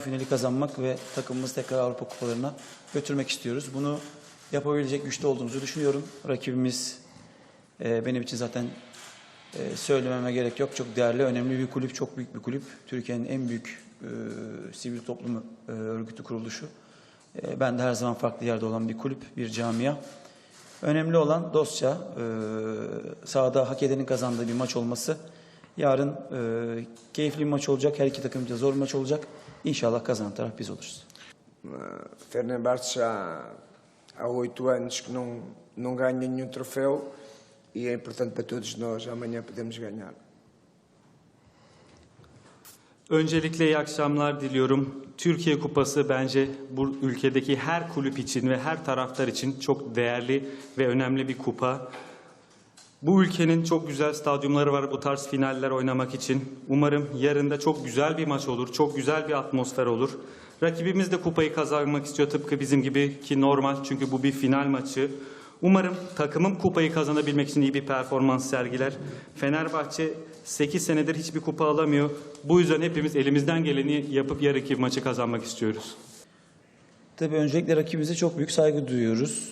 finali kazanmak ve takımımızı tekrar Avrupa kupalarına götürmek istiyoruz. Bunu yapabilecek güçte olduğumuzu düşünüyorum. Rakibimiz e, benim için zaten e, söylememe gerek yok. Çok değerli, önemli bir kulüp, çok büyük bir kulüp. Türkiye'nin en büyük e, sivil toplum e, örgütü kuruluşu. E, ben de her zaman farklı yerde olan bir kulüp, bir camia. Önemli olan dostça, e, sahada hak edenin kazandığı bir maç olması. Yarın e, keyifli bir maç olacak. Her iki takım için zor bir maç olacak. İnşallah kazanan taraf biz oluruz. Fenerbahçe já há oito anos que não, não ganha nenhum troféu e é importante para todos nós. Amanhã podemos ganhar. Öncelikle iyi akşamlar diliyorum. Türkiye Kupası bence bu ülkedeki her kulüp için ve her taraftar için çok değerli ve önemli bir kupa. Bu ülkenin çok güzel stadyumları var bu tarz finaller oynamak için. Umarım yarın da çok güzel bir maç olur, çok güzel bir atmosfer olur. Rakibimiz de kupayı kazanmak istiyor tıpkı bizim gibi ki normal çünkü bu bir final maçı. Umarım takımım kupayı kazanabilmek için iyi bir performans sergiler. Fenerbahçe 8 senedir hiçbir kupa alamıyor. Bu yüzden hepimiz elimizden geleni yapıp yarınki maçı kazanmak istiyoruz. Tabii öncelikle rakibimize çok büyük saygı duyuyoruz.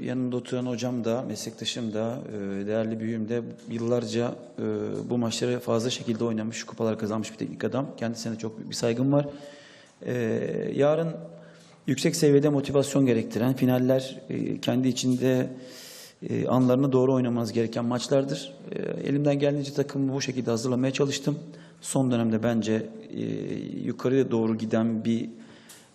Ee, yanında oturan hocam da, meslektaşım da, e, değerli büyüğüm de yıllarca e, bu maçları fazla şekilde oynamış, kupalar kazanmış bir teknik adam. Kendisine de çok büyük bir saygım var. Ee, yarın yüksek seviyede motivasyon gerektiren finaller e, kendi içinde e, anlarını doğru oynamanız gereken maçlardır. E, elimden geldiğince takımı bu şekilde hazırlamaya çalıştım. Son dönemde bence e, yukarıya doğru giden bir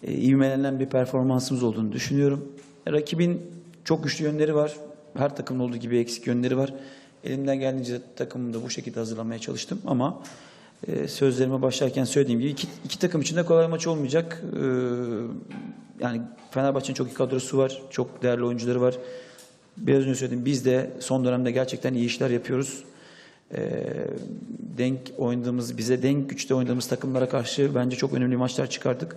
e, ivmelenen bir performansımız olduğunu düşünüyorum. Rakibin çok güçlü yönleri var. Her takımın olduğu gibi eksik yönleri var. Elimden geldiğince takımımı da bu şekilde hazırlamaya çalıştım ama e, sözlerime başlarken söylediğim gibi iki, iki takım için de kolay maç olmayacak. E, yani Fenerbahçe'nin çok iyi kadrosu var. Çok değerli oyuncuları var. Biraz önce söyledim biz de son dönemde gerçekten iyi işler yapıyoruz. E, denk oynadığımız, bize denk güçte oynadığımız takımlara karşı bence çok önemli maçlar çıkardık.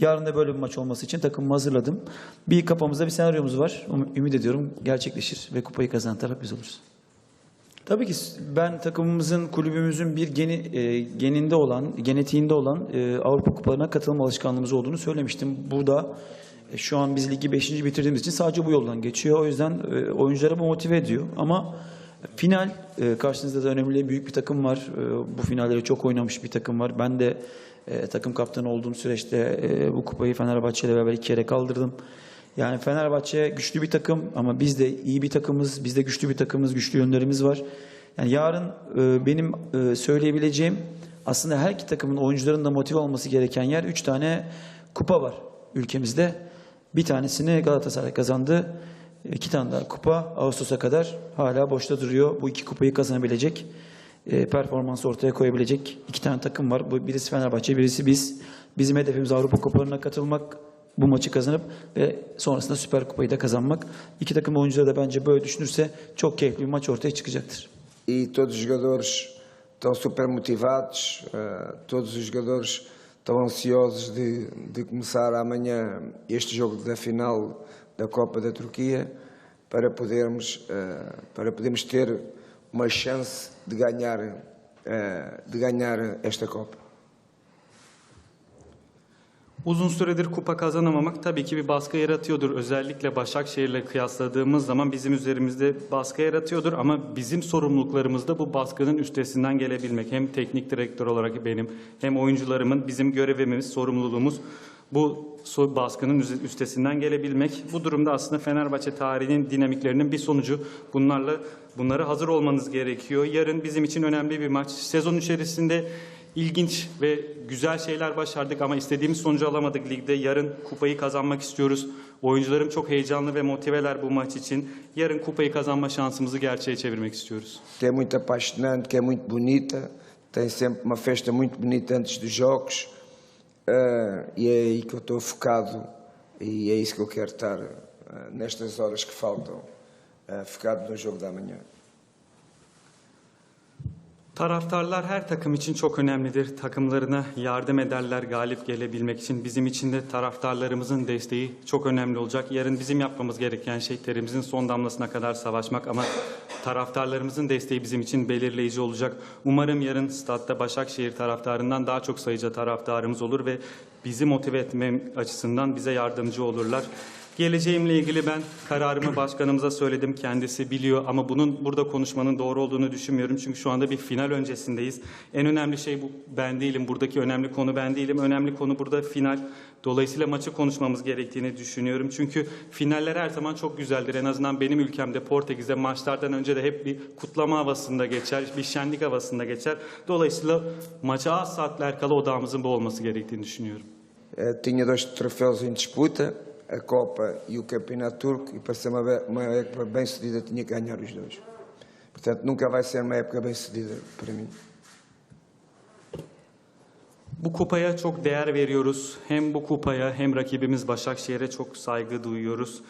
Yarın da böyle bir maç olması için takımımı hazırladım. Bir kafamızda bir senaryomuz var. Um- Ümit ediyorum gerçekleşir ve kupayı kazanan taraf biz oluruz. Tabii ki ben takımımızın, kulübümüzün bir geni, e, geninde olan, genetiğinde olan e, Avrupa Kupalarına katılma alışkanlığımız olduğunu söylemiştim. Burada e, şu an biz ligi 5. bitirdiğimiz için sadece bu yoldan geçiyor. O yüzden e, oyuncuları bu motive ediyor. Ama final e, karşınızda da önemli büyük bir takım var. E, bu finalleri çok oynamış bir takım var. Ben de e, takım kaptanı olduğum süreçte bu kupayı Fenerbahçe ile beraber iki kere kaldırdım. Yani Fenerbahçe güçlü bir takım ama biz de iyi bir takımız, biz de güçlü bir takımız, güçlü yönlerimiz var. Yani yarın benim söyleyebileceğim aslında her iki takımın oyuncuların da motive olması gereken yer üç tane kupa var ülkemizde. Bir tanesini Galatasaray kazandı. İki tane daha kupa Ağustos'a kadar hala boşta duruyor. Bu iki kupayı kazanabilecek, e, performans ortaya koyabilecek iki tane takım var. Bu birisi Fenerbahçe, birisi biz. Bizim hedefimiz Avrupa Kupalarına katılmak, bu maçı kazanıp ve sonrasında Süper Kupayı da kazanmak. İki takım oyuncuları da bence böyle düşünürse çok keyifli bir maç ortaya çıkacaktır. E todos os jogadores estão super motivados, eh, todos os jogadores estão ansiosos de, de começar amanhã este jogo da final da Copa da Turquia para podermos, eh, para podermos ter uma chance de ganhar, eh, de ganhar esta Copa. Uzun süredir kupa kazanamamak tabii ki bir baskı yaratıyordur. Özellikle Başakşehir'le kıyasladığımız zaman bizim üzerimizde baskı yaratıyordur. Ama bizim sorumluluklarımız da bu baskının üstesinden gelebilmek. Hem teknik direktör olarak benim hem oyuncularımın bizim görevimiz, sorumluluğumuz bu baskının üstesinden gelebilmek. Bu durumda aslında Fenerbahçe tarihinin dinamiklerinin bir sonucu. Bunlarla bunlara hazır olmanız gerekiyor. Yarın bizim için önemli bir maç. Sezon içerisinde İlginç ve güzel şeyler başardık ama istediğimiz sonucu alamadık ligde. Yarın kupayı kazanmak istiyoruz. Oyuncularım çok heyecanlı ve motiveler bu maç için. Yarın kupayı kazanma şansımızı gerçeğe çevirmek istiyoruz. que é muito apaixonante, que é muito bonita, tem sempre uma festa muito bonita antes dos jogos eh, e é aí que eu estou focado e é isso que eu quero estar eh, nestas horas que faltam, eh, focado no jogo da manhã. Taraftarlar her takım için çok önemlidir. Takımlarına yardım ederler galip gelebilmek için. Bizim için de taraftarlarımızın desteği çok önemli olacak. Yarın bizim yapmamız gereken şey terimizin son damlasına kadar savaşmak ama taraftarlarımızın desteği bizim için belirleyici olacak. Umarım yarın statta Başakşehir taraftarından daha çok sayıca taraftarımız olur ve bizi motive etmem açısından bize yardımcı olurlar. Geleceğimle ilgili ben kararımı başkanımıza söyledim. Kendisi biliyor ama bunun burada konuşmanın doğru olduğunu düşünmüyorum. Çünkü şu anda bir final öncesindeyiz. En önemli şey bu ben değilim. Buradaki önemli konu ben değilim. Önemli konu burada final. Dolayısıyla maçı konuşmamız gerektiğini düşünüyorum. Çünkü finaller her zaman çok güzeldir. En azından benim ülkemde Portekiz'de maçlardan önce de hep bir kutlama havasında geçer, bir şenlik havasında geçer. Dolayısıyla maça az saatler kala odağımızın bu olması gerektiğini düşünüyorum. Tinha dois troféus em disputa, a Copa e o Campeonato Turco, e para ser uma, época bem sucedida tinha que ganhar os dois. Portanto, nunca vai ser uma época bem sucedida para mim. Bu kupaya çok değer veriyoruz. Hem bu kupaya hem rakibimiz Başakşehir'e çok saygı duyuyoruz.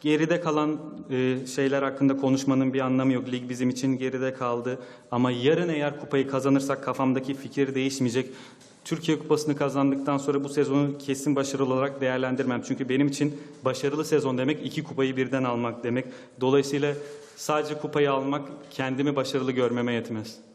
Geride kalan e, şeyler hakkında konuşmanın bir anlamı yok. Lig bizim için geride kaldı. Ama yarın eğer kupayı kazanırsak kafamdaki fikir değişmeyecek. Türkiye Kupası'nı kazandıktan sonra bu sezonu kesin başarılı olarak değerlendirmem. Çünkü benim için başarılı sezon demek iki kupayı birden almak demek. Dolayısıyla sadece kupayı almak kendimi başarılı görmeme yetmez.